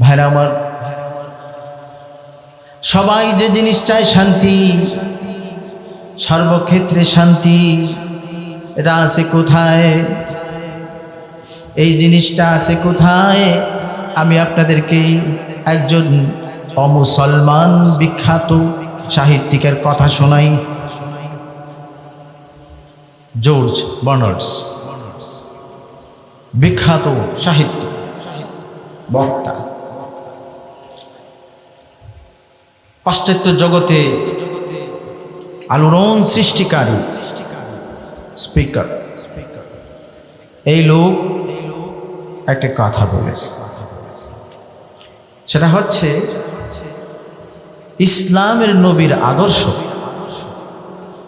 ভাইরা আমার, সবাই যে জিনিস চায় শান্তি, সর্বক্ষেত্রে শান্তি। এটা আছে কোথায়? এই জিনিসটা আছে কোথায়? আমি আপনাদেরকে একজন অমুসলমান বিখ্যাত সাহিত্যিকের কথা শোনাই। জর্জ বার্নার্স বিখ্যাত সাহিত্য। বক্তা। পাশ্চাত্য জগতে আলোড়ন সৃষ্টিকারী স্পিকার। এই লোক একটা কথা বলেছে। সেটা হচ্ছে, ইসলামের নবীর আদর্শ,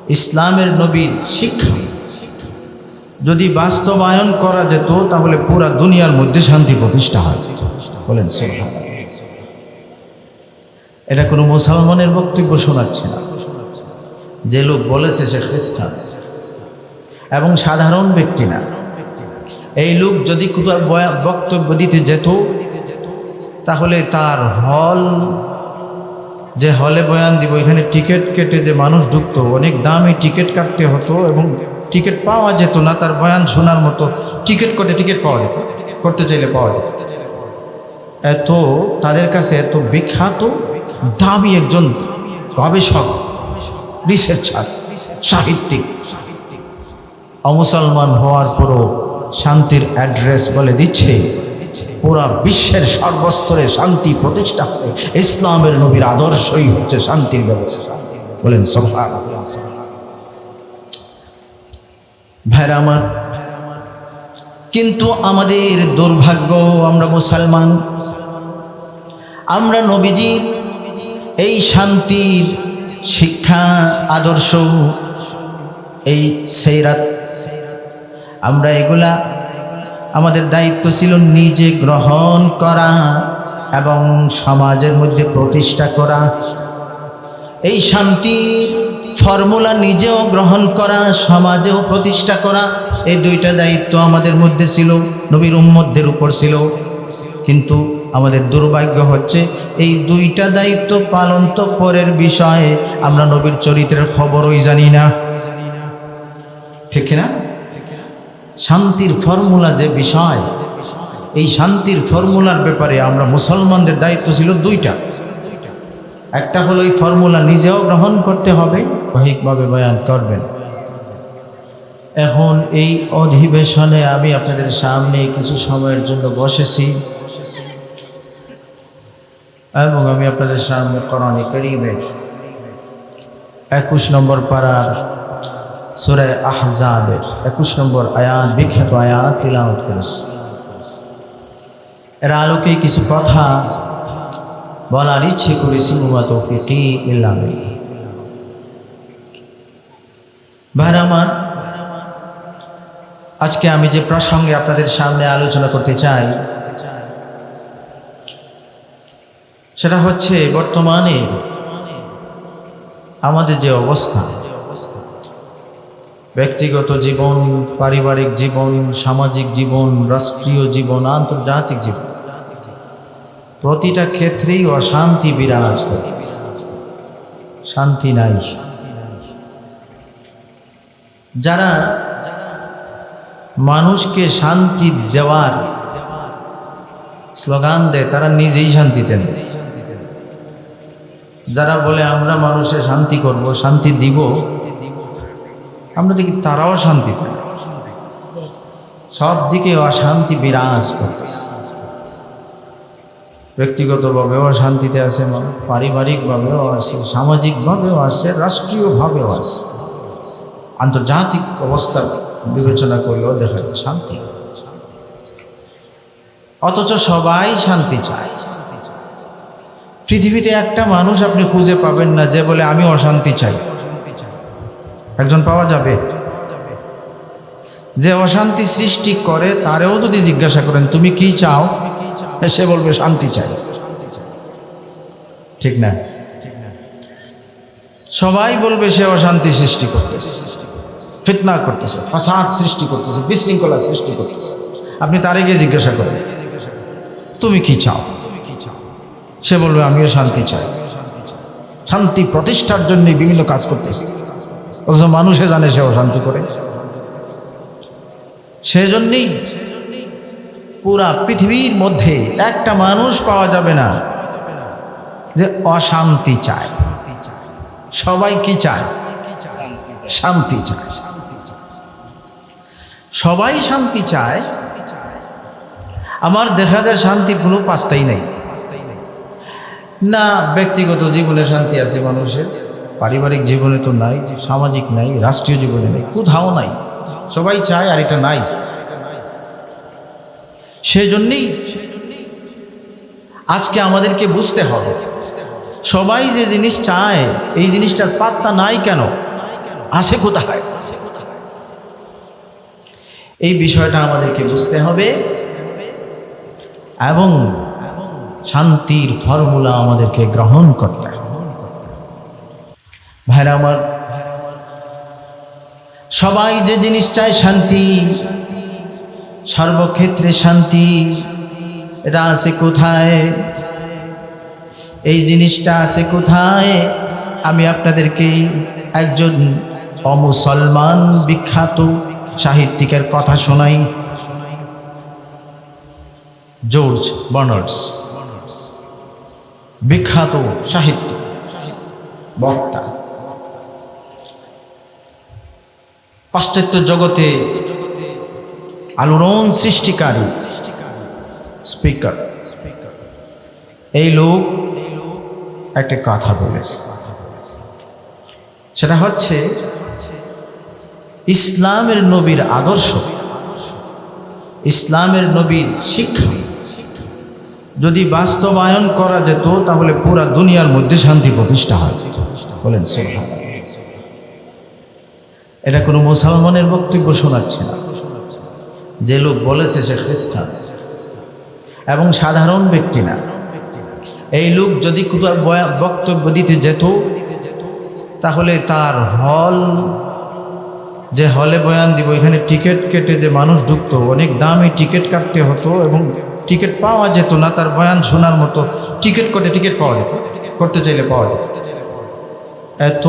ইসলামের নবীর শিক্ষা। যদি বাস্তবায়ন করা যেত, তাহলে পুরা দুনিয়ার মধ্যে শান্তি প্রতিষ্ঠা হয়। বলেন এটা কোনো মুসলমানের বক্তব্য শোনাচ্ছে না। যে লোক বলেছে সে খ্রিস্টান। এবং সাধারণ ব্যক্তি না। এই লোক যদি বক্তব্য দিতে যেত, তাহলে তার হল, যে হলে বয়ান দিব, এখানে টিকিট কেটে যে মানুষ ঢুকতো, অনেক দামি টিকিট কাটতে হতো এবং টিকিট পাওয়া যেত না, তার বয়ান শোনার মতো টিকিট কেটে টিকিট পাওয়া যেত, করতে চাইলে পাওয়া যেত। এত, তাদের কাছে এত বিখ্যাত, দামি একজন গবেষক, রিসার্চার, সাহিত্যিক। অমুসলমান হওয়ার পরও শান্তির অ্যাড্রেস বলে দিচ্ছে, পুরা বিশ্বের সর্বস্তরে শান্তি প্রতিষ্ঠা ইসলামের নবীর আদর্শই হচ্ছে শান্তির ব্যবস্থা। বলেন সভা ভাইরা আমার, কিন্তু আমাদের দুর্ভাগ্য, আমরা মুসলমান। আমরা নবীজির এই শান্তির শিক্ষা, আদর্শ, এই সেইরাত আমরা এগুলা, আমাদের দায়িত্ব ছিল নিজে গ্রহণ করা এবং সমাজের মধ্যে প্রতিষ্ঠা করা। এই শান্তির ফর্মুলা নিজেও গ্রহণ করা, সমাজেও প্রতিষ্ঠা করা, এই দুইটা দায়িত্ব আমাদের মধ্যে ছিল, নবীর উম্মদের উপর ছিল। কিন্তু আমাদের দুর্ভাগ্য হচ্ছে, এই দুইটা দায়িত্ব পালন তো পরের বিষয়ে আমরা নবীর চরিত্রের খবরই জানি না। ঠিক না শান্তির ফর্মুলা যে বিষয়, এই শান্তির ফর্মুলার ব্যাপারে আমরা মুসলমানদের দায়িত্ব ছিল দুইটা। একটা হলো এই ফর্মুলা নিজেও গ্রহণ করতে হবে বাহিকভাবে বয়ান করবেন। এখন এই অধিবেশনে আমি আপনাদের সামনে কিছু সময়ের জন্য বসেছি। এবং আমি আপনাদের সামনে কোরআনে করিমের একুশ নম্বর পাড়ার সুরায় আহজাবের একুশ নম্বর আয়াত, বিখ্যাত আয়াত, তিলাওয়াত এর আলোকে কিছু কথা বলার ইচ্ছে করেছি মুমা তৌফিকি ইল্লামি ভাইরা আজকে আমি যে প্রসঙ্গে আপনাদের সামনে আলোচনা করতে চাই, সেটা হচ্ছে বর্তমানে আমাদের যে অবস্থা, ব্যক্তিগত জীবন, পারিবারিক জীবন, সামাজিক জীবন, রাষ্ট্রীয় জীবন, আন্তর্জাতিক জীবন প্রতিটা ক্ষেত্রেই অশান্তি বিরাজ করে। শান্তি নাই। যারা মানুষকে শান্তি দেওয়ার স্লোগান দেয়, তারা নিজেই শান্তিতে নেই। যারা বলে, আমরা মানুষের শান্তি করব, শান্তি দিব, আমরা দেখি তারাও শান্তিতে নেই। সব দিকে অশান্তি বিরাজ করতেছে। ব্যক্তিগতভাবেও শান্তিতে আছে পারিবারিকভাবেও আছে সামাজিকভাবেও আছে রাষ্ট্রীয়ভাবেও আছে আন্তর্জাতিক অবস্থা বিবেচনা করলেও দেখা যায় শান্তি। অথচ সবাই শান্তি চায়। পৃথিবীতে একটা মানুষ আপনি খুঁজে পাবেন না, যে বলে, আমি অশান্তি চাই। একজন পাওয়া যাবে। যে অশান্তি সৃষ্টি করে, তারেও যদি জিজ্ঞাসা করেন, তুমি কি চাও? সে বলবে, শান্তি চাই। ঠিক না? সবাই বলবে, সে অশান্তি সৃষ্টি করতেছে, ফিতনা করতেছে, ফাসাদ সৃষ্টি করতেছে, বিশৃঙ্খলা সৃষ্টি করতেছে। আপনি তারে গিয়ে জিজ্ঞাসা করেন, তুমি কি চাও? সে বলবে, আমিও শান্তি চাই। শান্তি প্রতিষ্ঠার জন্য বিভিন্ন কাজ করতেছে। অথচ মানুষে জানে সেও শান্তি করে। সেজন্যই পুরা পৃথিবীর মধ্যে একটা মানুষ পাওয়া যাবে না যে অশান্তি চায়। সবাই কি চায়? শান্তি চায়। সবাই শান্তি চায়। আমার দেখা যায় শান্তির কোনো পাত্তাই নেই। না, ব্যক্তিগত জীবনে শান্তি আছে মানুষের। পারিবারিক জীবনে তো নাই, সামাজিক নাই, রাষ্ট্রীয় জীবনে নেই, কোথাও নাই। সবাই চায় আর এটা নাই। সেজন্যই আজকে আমাদেরকে বুঝতে হবে। সবাই যে জিনিস চায়, এই জিনিসটার পাত্তা নাই কেন? আসে কোথায়? এই বিষয়টা আমাদেরকে বুঝতে হবে এবং শান্তির ফর্মুলা আমাদেরকে গ্রহণ করতে হবে। ভাইরা আমার, সবাই যে জিনিস চায় শান্তি সর্বক্ষেত্রে শান্তি। এটা আছে কোথায়? এই জিনিসটা আছে কোথায়? আমি আপনাদেরকে একজন অমুসলমান বিখ্যাত সাহিত্যিকের কথা শোনাই। জর্জ বার্নার্স বিখ্যাত সাহিত্য বক্তা। পাশ্চাত্য জগতে আলোড়ন সৃষ্টিকারী স্পিকার। এই লোক একটা কথা বলেছে। সেটা হচ্ছে, ইসলামের নবীর আদর্শ, ইসলামের নবীর শিক্ষা। যদি বাস্তবায়ন করা যেত, তাহলে পুরা দুনিয়ার মধ্যে শান্তি প্রতিষ্ঠা হয় বলেন। এটা কোনো মুসলমানের বক্তব্য শোনাচ্ছে না। যে লোক বলেছে সে খ্রিস্টান। এবং সাধারণ ব্যক্তি না। এই লোক যদি বক্তব্য দিতে যেত, তাহলে তার হল, যে হলে বয়ান দিব, এখানে টিকিট কেটে যে মানুষ ঢুকতো, অনেক দামি টিকিট কাটতে হতো এবং টিকিট পাওয়া যেত না, তার বয়ান শোনার মতো টিকিট করে টিকিট পাওয়া যেত, করতে চাইলে পাওয়া যেত। এত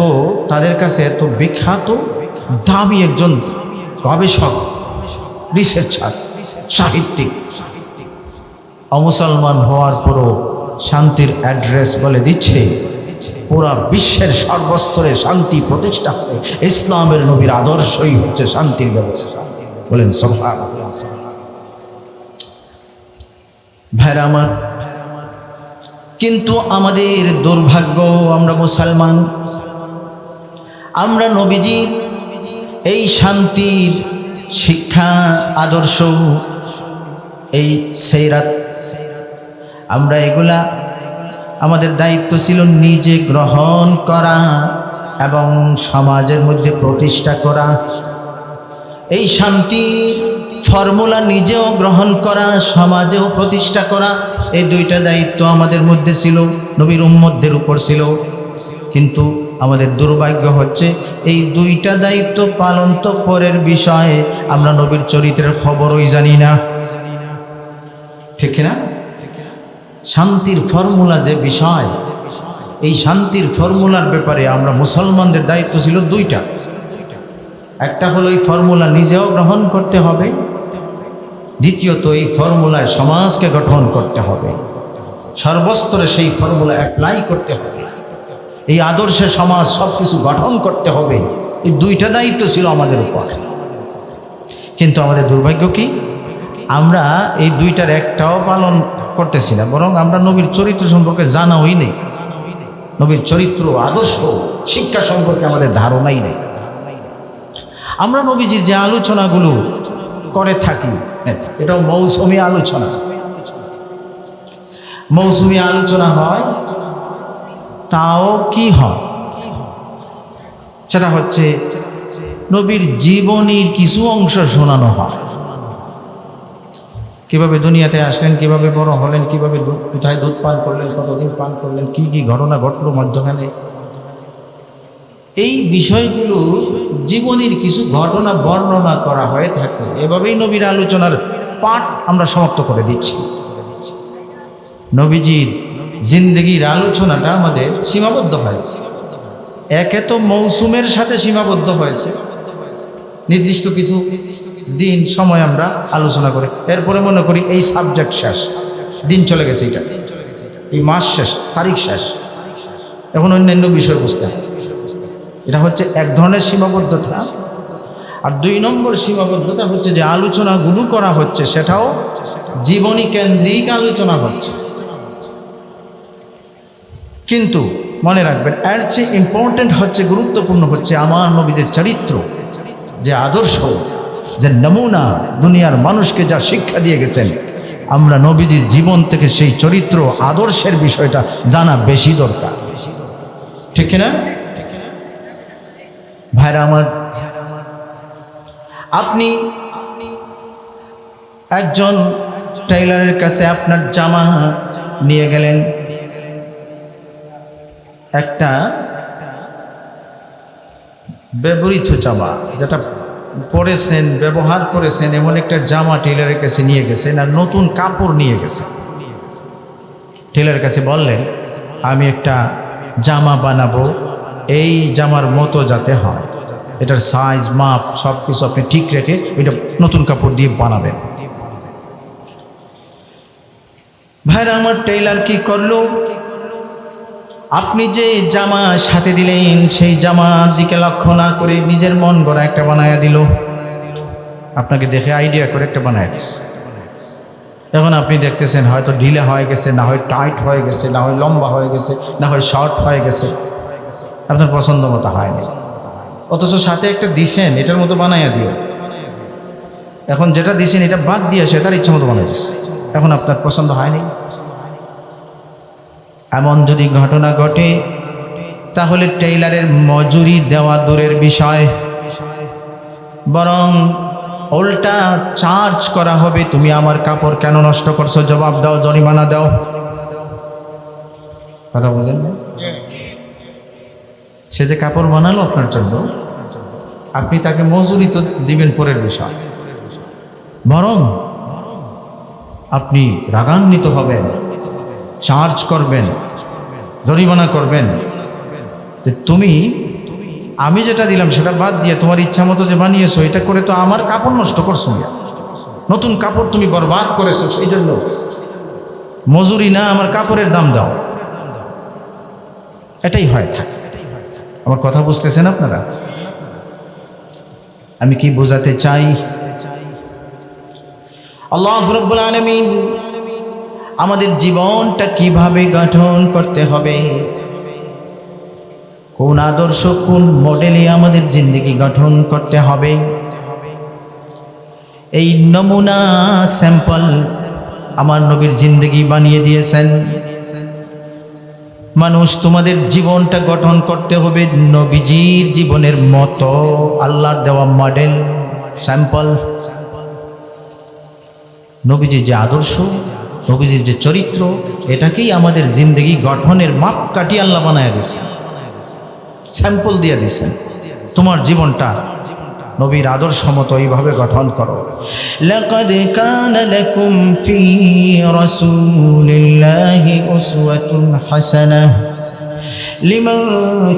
তাদের কাছে এত বিখ্যাত, দামি একজন গবেষক রিসার্চার সাহিত্যিক। অমুসলমান হওয়ার পরও শান্তির অ্যাড্রেস বলে দিচ্ছে, পুরা বিশ্বের সর্বস্তরে শান্তি প্রতিষ্ঠা হবে। ইসলামের নবীর আদর্শই হচ্ছে শান্তির ব্যবস্থা। বলেন সোহান ভাইরা আমার, কিন্তু আমাদের দুর্ভাগ্য, আমরা মুসলমান। আমরা নবীজির এই শান্তির শিক্ষা আদর্শ, এই সেইরাত আমরা এগুলা আমাদের দায়িত্ব ছিল নিজে গ্রহণ করা এবং সমাজের মধ্যে প্রতিষ্ঠা করা। এই শান্তির ফর্মুলা নিজেও গ্রহণ করা, সমাজেও প্রতিষ্ঠা করা, এই দুইটা দায়িত্ব আমাদের মধ্যে ছিল, নবীর উম্মদের উপর ছিল। কিন্তু আমাদের দুর্ভাগ্য হচ্ছে, এই দুইটা দায়িত্ব পালন তো পরের বিষয়ে আমরা নবীর চরিত্রের খবরই জানি না। ঠিক না শান্তির ফর্মুলা যে বিষয়, এই শান্তির ফর্মুলার ব্যাপারে আমরা মুসলমানদের দায়িত্ব ছিল দুইটা। একটা হলো এই ফর্মুলা নিজেও গ্রহণ করতে হবে, দ্বিতীয়ত এই ফর্মুলায় সমাজকে গঠন করতে হবে। সর্বস্তরে সেই ফর্মুলা অ্যাপ্লাই করতে হবে। এই আদর্শে সমাজ সব কিছু গঠন করতে হবে। এই দুইটা দায়িত্ব ছিল আমাদের উপর। কিন্তু আমাদের দুর্ভাগ্য কি? আমরা এই দুইটার একটাও পালন করতেছি না, বরং আমরা নবীর চরিত্র সম্পর্কে জানাই নেই। নবীর চরিত্র, আদর্শ, শিক্ষা সম্পর্কে আমাদের ধারণাই নেই। আমরা নবীজির যে আলোচনাগুলো করে থাকি, এটাও মৌসুমি আলোচনা। মৌসুমি আলোচনা হয় তাও কি হয়? সেটা হচ্ছে নবীর জীবনীর কিছু অংশ শোনানো হয়। কীভাবে দুনিয়াতে আসলেন, কীভাবে বড় হলেন, কীভাবে কোথায় দুধ পান করলেন, কতদিন পান করলেন, কি কি ঘটনা ঘটলো মধ্যখানে এই বিষয়গুলো জীবনের কিছু ঘটনা বর্ণনা করা হয়ে থাকে। এভাবেই নবীর আলোচনার পাঠ আমরা সমাপ্ত করে দিচ্ছি। নবীজির জিন্দগির আলোচনাটা আমাদের সীমাবদ্ধ হয়েছে। একে তো মৌসুমের সাথে সীমাবদ্ধ হয়েছে। নির্দিষ্ট কিছু দিন, সময় আমরা আলোচনা করি। এরপরে মনে করি এই সাবজেক্ট শেষ। দিন চলে গেছে এটা। এই মাস শেষ, তারিখ শেষ। এখন অন্যান্য বিষয় বুঝতে হয় এটা হচ্ছে এক ধরনের সীমাবদ্ধতা। আর দুই নম্বর সীমাবদ্ধতা হচ্ছে যে আলোচনাগুলো করা হচ্ছে, সেটাও জীবনী কেন্দ্রিক আলোচনা হচ্ছে। কিন্তু মনে রাখবেন, এর চেয়ে ইম্পর্টেন্ট হচ্ছে, গুরুত্বপূর্ণ হচ্ছে আমার নবীদের চরিত্র, যে আদর্শ, যে নমুনা দুনিয়ার মানুষকে যা শিক্ষা দিয়ে গেছেন। আমরা নবীজির জীবন থেকে সেই চরিত্র, আদর্শের বিষয়টা জানা বেশি দরকার। ঠিক কিনা? ভাইরা আমার, আপনি একজন টেইলারের কাছে আপনার জামা নিয়ে গেলেন একটা ব্যবহৃত জামা। যেটা পরেছেন, ব্যবহার করেছেন, এমন একটা জামা টেলারের কাছে নিয়ে গেছেন আর নতুন কাপড় নিয়ে গেছেন। টেলারের কাছে বললেন, আমি একটা জামা বানাবো। এই জামার মতো যাতে হয়। এটার সাইজ মাপ সব কিছু আপনি ঠিক রেখে এটা নতুন কাপড় দিয়ে বানাবেন। ভাইরা, আমার টেইলার কি করল? আপনি যে জামা সাথে দিলেন, সেই জামার দিকে লক্ষ্য না করে নিজের মন গড়া একটা বানায়া দিল। আপনাকে দেখে আইডিয়া করে একটা বানায় দিস এখন আপনি দেখতেছেন, হয়তো ঢিলে হয়ে গেছে, না হয় টাইট হয়ে গেছে, না হয় লম্বা হয়ে গেছে, না হয় শর্ট হয়ে গেছে। আপনার পছন্দ মতো হয়নি। অথচ সাথে একটা দিছেন, এটার মতো বানাইয়া দিও। এখন যেটা দিছেন, এটা বাদ দিয়ে সে তার ইচ্ছা মতো বানাই দিচ্ছে এখন আপনার পছন্দ হয়নি। এমন যদি ঘটনা ঘটে, তাহলে টেইলারের মজুরি দেওয়া দূরের বিষয়। বরং উল্টা চার্জ করা হবে, তুমি আমার কাপড় কেন নষ্ট করছ? জবাব দাও, জরিমানা দাও। কথা বুঝেন সে যে কাপড় বানালো আপনার জন্য, আপনি তাকে মজুরি তো দিবেন পরের বিষয়। বরং আপনি রাগান্বিত হবেন। চার্জ করবেন, জরিমানা করবেন। তুমি, আমি যেটা দিলাম সেটা বাদ দিয়ে তোমার ইচ্ছা মতো যে বানিয়েছো, এটা করে তো আমার কাপড় নষ্ট করছ। নতুন কাপড় তুমি বরবাদ করেছ সেই জন্য মজুরি না, আমার কাপড়ের দাম দাও। এটাই হয়। আমার কথা বুঝতেছেন আপনারা? আমি কি বোঝাতে চাই? আল্লাহ রব্বুল আলমিন আমাদের জীবনটা কীভাবে গঠন করতে হবে? কোন আদর্শ, কোন মডেলে আমাদের জিন্দগি গঠন করতে হবে? এই নমুনা স্যাম্পল আমার নবীর জিন্দগি বানিয়ে দিয়েছেন। মানুষ, তোমাদের জীবনটা গঠন করতে হবে নবীজির জীবনের মতো। আল্লাহর দেওয়া মডেল, স্যাম্পল। নবীজির যে আদর্শ নবীজির যে চরিত্র এটাকেই আমাদের জিন্দগি গঠনের মাপ কাটিয়ে আল্লাহ বানায় দিয়েছেন স্যাম্পল দিয়ে দিছেন তোমার জীবনটা নবীর আদর্শ মতো এইভাবে গঠন করো لقد كان لكم في رسول الله أسوة حسنة لمن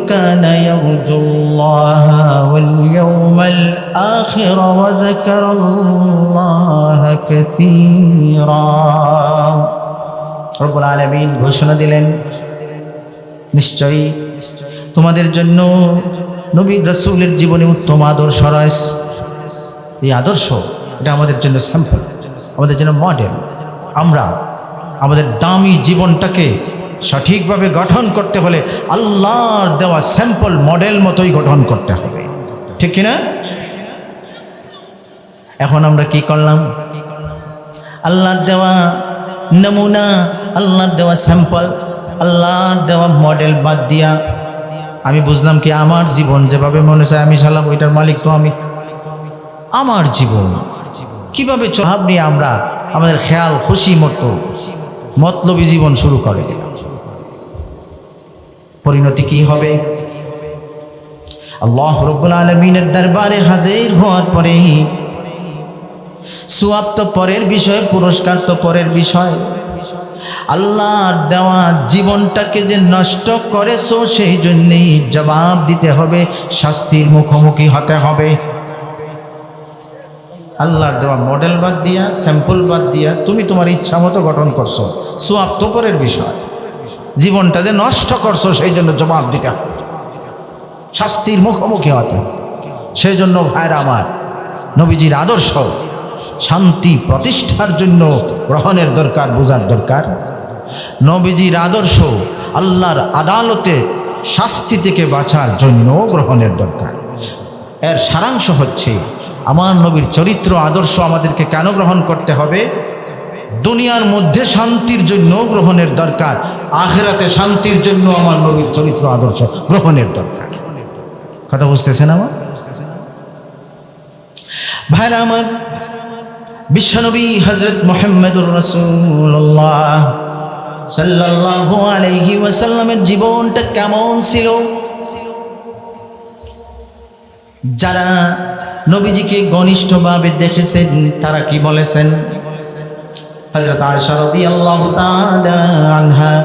كان يرجو الله واليوم الآخر وذكر الله كثيرا رب العالمين ঘোষণা দিলেন নিশ্চয়ই তোমাদের জন্য নবী রসুলের জীবনে উত্তম আদর্শ রয়েছে এই আদর্শ এটা আমাদের জন্য স্যাম্পল আমাদের জন্য মডেল আমরা আমাদের দামি জীবনটাকে সঠিকভাবে গঠন করতে হলে আল্লাহর দেওয়া স্যাম্পল মডেল মতোই গঠন করতে হবে। ঠিক কিনা? এখন আমরা কি করলাম? আল্লাহর দেওয়া নমুনা, আল্লাহর দেওয়া স্যাম্পল আল্লাহর দেওয়া মডেল বাদ দিয়া আমি বুঝলাম কি আমার জীবন যেভাবে মনে চায় আমি চালাম ওইটার মালিক তো আমি। আমার জীবন। কীভাবে ভাব নিয়ে আমরা? আমাদের খেয়াল, খুশি মতো। মতলবী জীবন শুরু করে। পরিণতি কি হবে? আল্লাহ রব্বুল আলমিনের দরবারে হাজির হওয়ার পরে সুয়াব তো পরের বিষয়, পুরস্কার তো পরের বিষয়। আল্লাহ দেওয়া জীবনটাকে যে নষ্ট করেছ, সেই জন্যেই জবাব দিতে হবে, শাস্তির মুখোমুখি হতে হবে। আল্লাহর দেওয়া মডেল বাদ দিয়া স্যাম্পল বাদ দিয়া তুমি তোমার ইচ্ছা মতো গঠন করছ। সোয়াব তো পরের বিষয়। জীবনটা যে নষ্ট করছ, সেই জন্য জবাব দিতে হবে। শাস্তির মুখোমুখি হতে সেই জন্য ভাইরা আমার, নবীজির আদর্শ, শান্তি প্রতিষ্ঠার জন্য গ্রহণের দরকার, বোঝার দরকার। নবীজির আদর্শ, আল্লাহর আদালতে শাস্তি থেকে বাঁচার জন্য গ্রহণের দরকার। এর সারাংশ হচ্ছে, আমার নবীর চরিত্র, আদর্শ আমাদেরকে কেন গ্রহণ করতে হবে? দুনিয়ার মধ্যে শান্তির জন্য গ্রহণের দরকার, আখেরাতে শান্তির জন্য আমার নবীর চরিত্র, আদর্শ গ্রহণের দরকার। কথা বুঝতেছেন আমার? ভাইরা আমার, বিশ্বনবী হজরত মোহাম্মদুর রসুল্লাহ সাল্লাল্লাহু আলাইহি ওয়াসাল্লামের জীবনটা কেমন ছিল? যারা নবীজিকে ঘনিষ্ঠভাবে দেখেছেন, তারা কি বলেছেন? তাআলা আনহা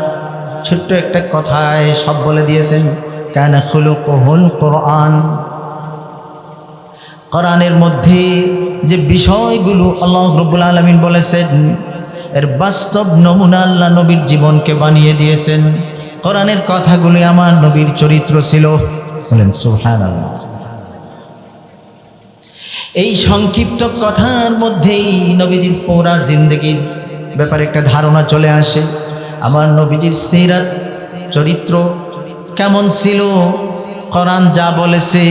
ছোট্ট একটা কথায় সব বলে দিয়েছেন, কেন কানা খুলুকুহুল কোরআন। কোরআনের মধ্যে যে বিষয়গুলো আল্লাহ রব্বুল আলমিন বলেছেন, এর বাস্তব নমুনা আল্লাহ নবীর জীবনকে বানিয়ে দিয়েছেন। কোরআনের কথাগুলি আমার নবীর চরিত্র ছিল। বলেন সুহান এই সংক্ষিপ্ত কথার মধ্যেই নবীজির পৌরা জিন্দগির ব্যাপারে একটা ধারণা চলে আসে। আমার নবীজির সিরাত, চরিত্র কেমন ছিল? কোরআন যা বলেছে,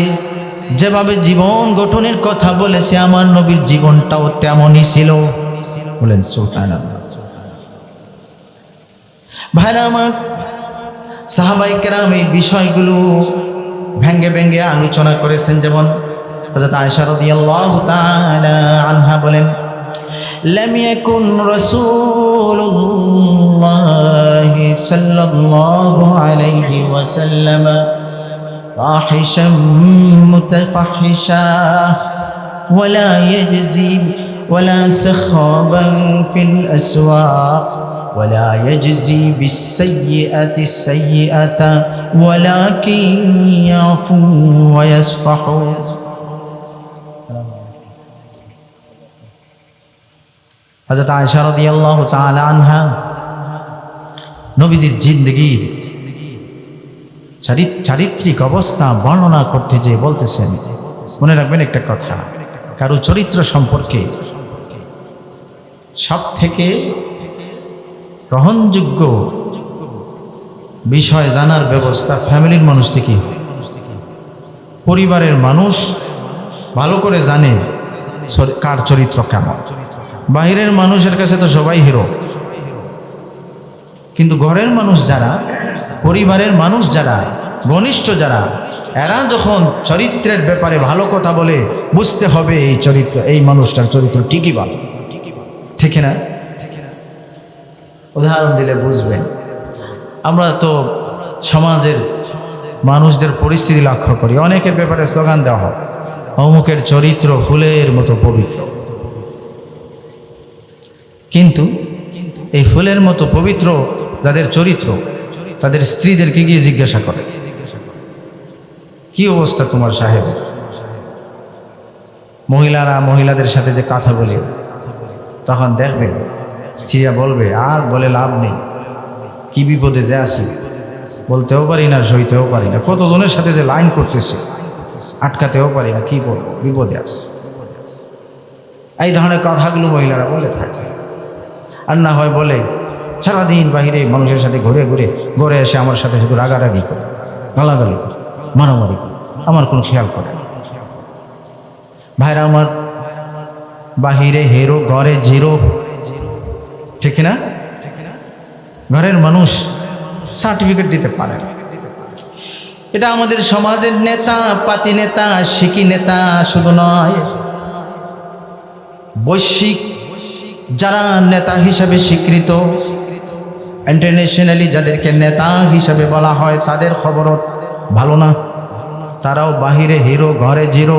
যেভাবে জীবন গঠনের কথা বলেছে, আমার নবীর জীবনটাও তেমনই ছিল। বলেন সুফান ভাইরা আমার সাহাবাই কেরাম এই বিষয়গুলো ভেঙ্গে ভেঙ্গে আলোচনা করেছেন। যেমন হযরত আয়েশা রাদিয়াল্লাহু তাআলা আনহা বলেন لم يكن رسول الله صلى الله عليه وسلم فاحشا متفحشا ولا يجزي ولا سخابا في الأسواق ولا يجزي بالسيئة السيئة ولكن يعفو ويصفح হজরত আয়সা রাদিয়াল্লাহু তাআলা আনহা নবীজির জিন্দগির চারিত্রিক অবস্থা বর্ণনা করতে যে বলতেছেন, মনে রাখবেন একটা কথা, কারও চরিত্র সম্পর্কে সব থেকে গ্রহণযোগ্য বিষয় জানার ব্যবস্থা ফ্যামিলির মানুষ থেকে পরিবারের মানুষ ভালো করে জানে কার চরিত্র কেমন। বাইরের মানুষের কাছে তো সবাই হিরো। কিন্তু ঘরের মানুষ যারা, পরিবারের মানুষ যারা ঘনিষ্ঠ যারা, এরা যখন চরিত্রের ব্যাপারে ভালো কথা বলে, বুঝতে হবে এই চরিত্র, এই মানুষটার চরিত্র ঠিকই ভালো ঠিক না? উদাহরণ দিলে বুঝবেন। আমরা তো সমাজের মানুষদের পরিস্থিতি লক্ষ্য করি। অনেকের ব্যাপারে স্লোগান দেওয়া হয়, অমুকের চরিত্র ফুলের মতো পবিত্র। কিন্তু এই ফুলের মতো পবিত্র যাদের চরিত্র, তাদের স্ত্রীদেরকে গিয়ে জিজ্ঞাসা করে। কি অবস্থা তোমার সাহেব? মহিলারা মহিলাদের সাথে যে কথা বলে, তখন দেখবে স্ত্রীরা বলবে, আর বলে লাভ নেই। কি বিপদে যে আছি, বলতেও পারি না, সইতেও পারি না। কতজনের সাথে যে লাইন করতেছে, আটকাতেও পারি না, কি বলব? বিপদে আছে। এই ধরনের কথাগুলো মহিলারা বলে থাকে। আর না হয় বলে, সারাদিন বাহিরে মানুষের সাথে ঘুরে ঘুরে, ঘরে এসে আমার সাথে শুধু রাগারাগি করে, গালাগালি করে, মারামারি করে আমার কোনো খেয়াল করে না। ভাইরা আমার, বাহিরে হেরো, ঘরে জিরো ঠিক না ঘরের মানুষ সার্টিফিকেট দিতে পারে। এটা আমাদের সমাজের নেতা, পাতি নেতা শিকি নেতা, শুধু নয়, বৈশ্বিক যারা নেতা হিসাবে স্বীকৃত ইন্টারন্যাশনালি যাদেরকে নেতা হিসাবে বলা হয়, তাদের খবরও ভালো না। তারাও বাহিরে হিরো, ঘরে জিরো।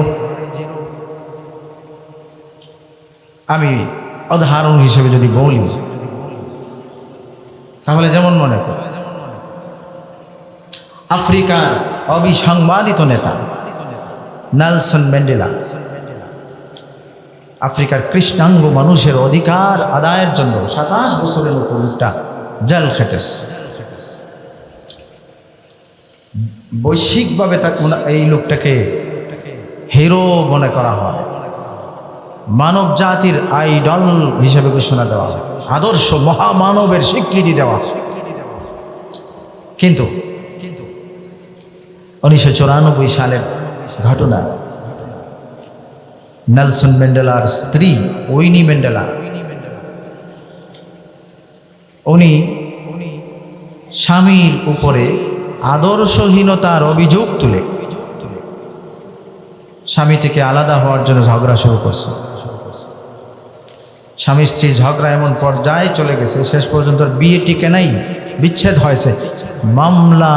আমি উদাহরণ হিসেবে যদি বলি, তাহলে যেমন মনে কর, আফ্রিকার অবিসংবাদিত নেতা, নেলসন ম্যান্ডেলা। আফ্রিকার কৃষ্ণাঙ্গ মানুষের অধিকার আদায়ের জন্য সাতাশ বছরের উপর একটা জেল খেটেস বৈশ্বিকভাবে তাকে এই লোকটাকে হিরো মনে করা হয়। মানব জাতির আইডল হিসেবে ঘোষণা দেওয়া হয়। আদর্শ মহামানবের স্বীকৃতি দেওয়া। কিন্তু উনিশশো চুরানব্বই সালের ঘটনা নেলসন ম্যান্ডেলার স্ত্রী ওইনি ম্যান্ডেলা উনি স্বামীর উপরে আদর্শহীনতার অভিযোগ তুলে। স্বামী থেকে আলাদা হওয়ার জন্য ঝগড়া শুরু করছে। স্বামী স্ত্রী ঝগড়া এমন পর্যায়ে চলে গেছে, শেষ পর্যন্ত বিয়ে টিকে নাই, বিচ্ছেদ হয়েছে। মামলা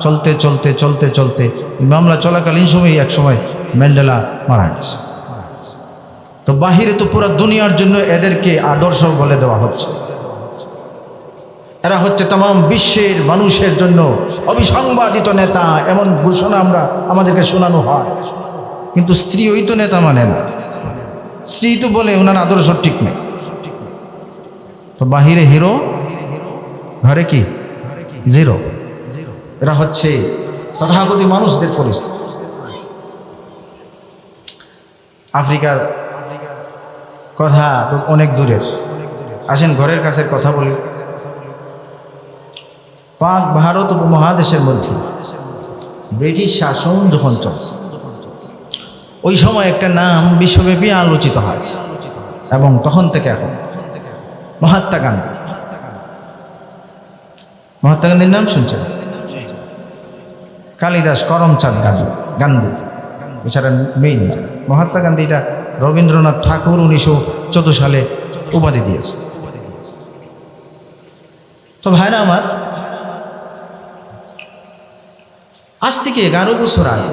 চলতে চলতে চলতে চলতে, মামলা চলাকালীন সময় এক সময় ম্যান্ডেলা মারা গেছে। তো বাহিরে তো পুরো দুনিয়ার জন্য এদেরকে আদর্শ বলে দেওয়া হচ্ছে। এরা হচ্ছে তাম বিশ্বের মানুষের জন্য অবিসংবাদিত নেতা, এমন ঘোষণা আমরা আমাদেরকে শোনানো হয়। কিন্তু স্ত্রী ওই তো নেতা মানে না। স্ত্রী তো বলে ওনার আদর্শ ঠিক নেই। তো বাহিরে হিরো, ঘরে কি? জিরো। এরা হচ্ছে তথাগতি মানুষদের পরিস্থিতি। আফ্রিকার কথা তো অনেক দূরের। আসেন ঘরের কাছের কথা বলি। পাক ভারত উপমহাদেশের মধ্যে ব্রিটিশ শাসন যখন চলছে, ওই সময় একটা নাম বিশ্বব্যাপী আলোচিত হয় এবং তখন থেকে এখন মহাত্মা গান্ধী। মহাত্মা গান্ধীর নাম শুনছেন? কালিদাস করমচাঁদ গান্ধী। গান্ধী, এছাড়া মেইন মহাত্মা গান্ধীটা রবীন্দ্রনাথ ঠাকুর উনিশশো চোদ্দ সালে উপাধি দিয়েছে তো ভাইরা আমার, আজ থেকে এগারো বছর আগে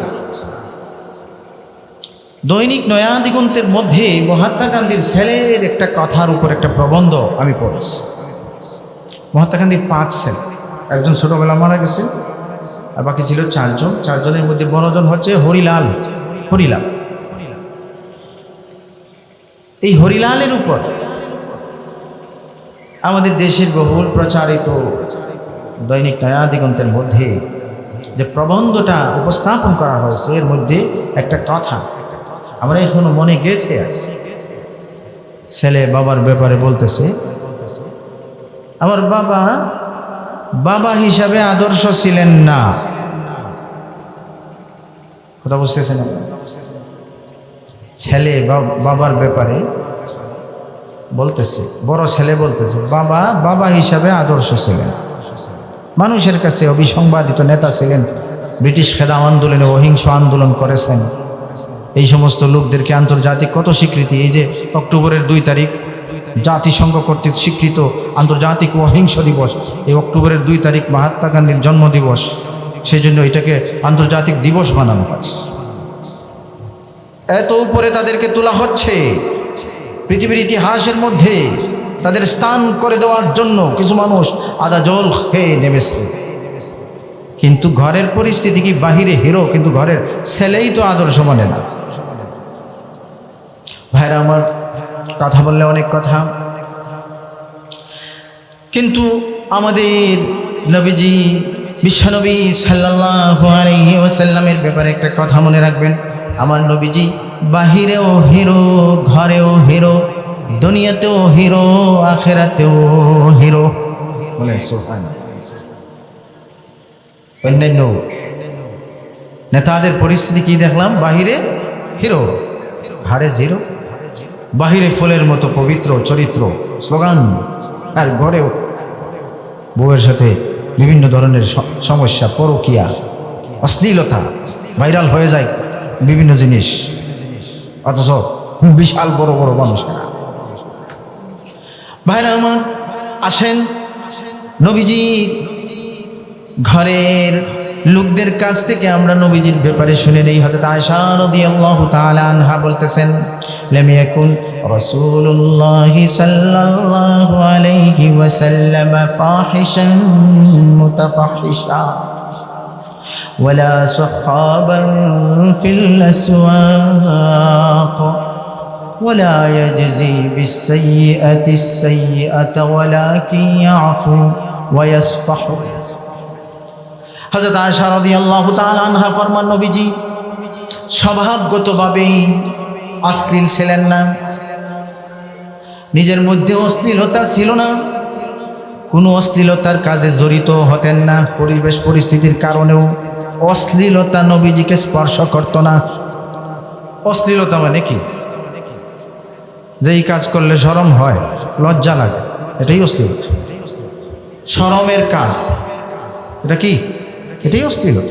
দৈনিক নয়া দিগন্তের মধ্যে মহাত্মা গান্ধীর ছেলের একটা কথার উপর একটা প্রবন্ধ আমি পড়েছি। মহাত্মা গান্ধীর পাঁচ ছেলে একজন ছোটবেলা মারা গেছে আর বাকি ছিল চারজন। চারজনের মধ্যে বড়জন হচ্ছে হরিলাল। হরিলাল। এই হরিলালের উপর। আমাদের দেশের বহুল প্রচারিত দৈনিক নয়া দিগন্তের মধ্যে যে প্রবন্ধটা উপস্থাপন করা হয়েছে, এর মধ্যে একটা কথা আমরা এখনও মনে গেঁথে আছি। ছেলে বাবার ব্যাপারে বলতেছে, আমার বাবা বাবা হিসাবে আদর্শ ছিলেন না। কথা বুঝতেছেন ছেলে বাবার ব্যাপারে বলতেছে, বড় ছেলে বলতেছে, বাবা বাবা হিসাবে আদর্শ ছিলেন। মানুষের কাছে অবিসংবাদিত নেতা ছিলেন, ব্রিটিশ খেদাম আন্দোলনে অহিংস আন্দোলন করেছেন। এই সমস্ত লোকদেরকে আন্তর্জাতিক কত স্বীকৃতি? এই যে অক্টোবরের দুই তারিখ, জাতিসংঘ কর্তৃক স্বীকৃত আন্তর্জাতিক অহিংস দিবস, এই অক্টোবরের দুই তারিখ মহাত্মা গান্ধীর জন্মদিবস। সেই জন্য এটাকে আন্তর্জাতিক দিবস বানানো হয়। এত উপরে তাদেরকে তোলা হচ্ছে। পৃথিবীর ইতিহাসের মধ্যে তাদের স্থান করে দেওয়ার জন্য কিছু মানুষ আদা জল খেয়ে নেমেছে। কিন্তু ঘরের পরিস্থিতি কি বাহিরে হিরো, কিন্তু ঘরের ছেলেই তো আদর্শ মানে ভাইরা আমার, কথা বললে অনেক কথা। কিন্তু আমাদের নবীজি, বিশ্বনবী সাল্লাল্লাহু আলাইহি ওয়াসাল্লামের ব্যাপারে একটা কথা মনে রাখবেন। আমার নবীজি, বাহিরেও হিরো, ঘরেও হিরো, দুনিয়াতেও হিরো, আখেরাতেও হিরো। অন্যান্য নেতাদের পরিস্থিতি কি দেখলাম? বাহিরে হিরো, ঘরে জিরো। বাহিরে ফুলের মতো পবিত্র চরিত্র, স্লোগান, আর ঘরেও বউয়ের সাথে বিভিন্ন ধরনের সমস্যা, পরকিয়া, অশ্লীলতা ভাইরাল হয়ে যায়। বিভিন্ন জিনিস। অথচ বিশাল বড় বড় মানুষেরা ভাইরা আমার, আসেন নবীজি ঘরের লোকদের কাছ থেকে আমরা নবীজির ব্যাপারে শুনে নেই। হযরত আয়েশা আনহা বলতেছেন, লাম ولا صخابا في الأسواق ولا يجزي بالسيئة السيئة ولكن يعفو ويصفح হযরত আয়েশা রাদিয়াল্লাহু তাআলা আনহা ফরমান নবীজি স্বভাবগতভাবেই অশ্লীল ছিলেন না নিজের মধ্যে অশ্লীলতা ছিল না কোনো অশ্লীলতার কাজে জড়িত হতেন না পরিবেশ পরিস্থিতির কারণেও অশ্লীলতা নবীজিকে স্পর্শ করত না। অশ্লীলতা মানে কি? যে এই কাজ করলে সরম হয়, লজ্জা লাগে, এটাই অশ্লীলতা। সরমের কাজ, এটা কি? এটাই অশ্লীলতা।